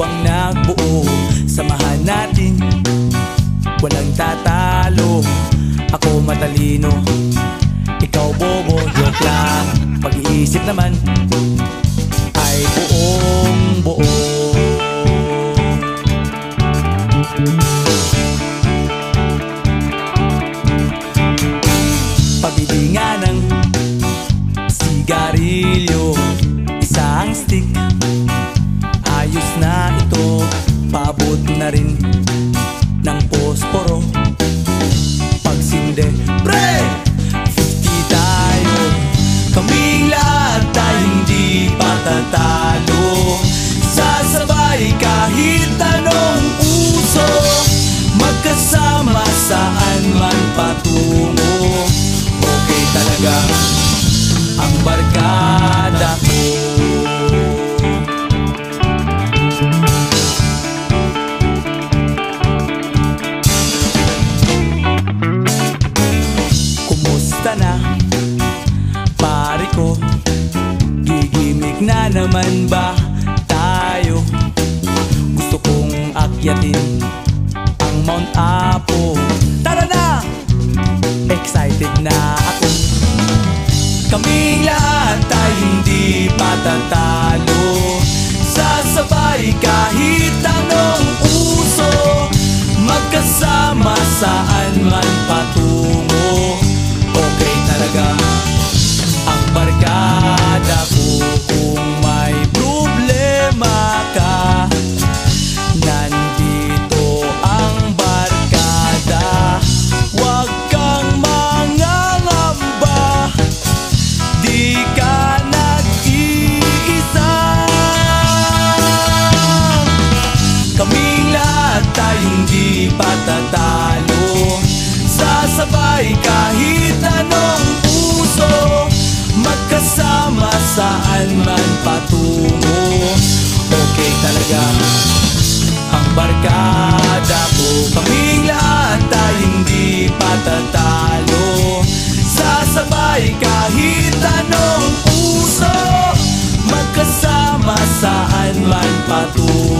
ang nagbuo. Samahan natin, walang tatalo. Ako matalino, ikaw bobo Joke lang, pag-iisip naman Ay buong buo. Pabilingan ng sigarilyo. Isang stick. Ayos na ito. Paabot na rin ng posporo ko. Gigimik na naman ba tayo? Gusto kong akyatin ang Mount Apo. Tara na! Excited na ako. Kaming lahat ay hindi patatalo Sasabay kahit anong uso. Magkasama saan man Kaming lahat ay hindi patatalo. Sasabay kahit anong puso Magkasama saan man patungo. Okay talaga ang barkada ko. Kaming lahat ay hindi patatalo. Sasabay kahit anong puso Magkasama saan man patungo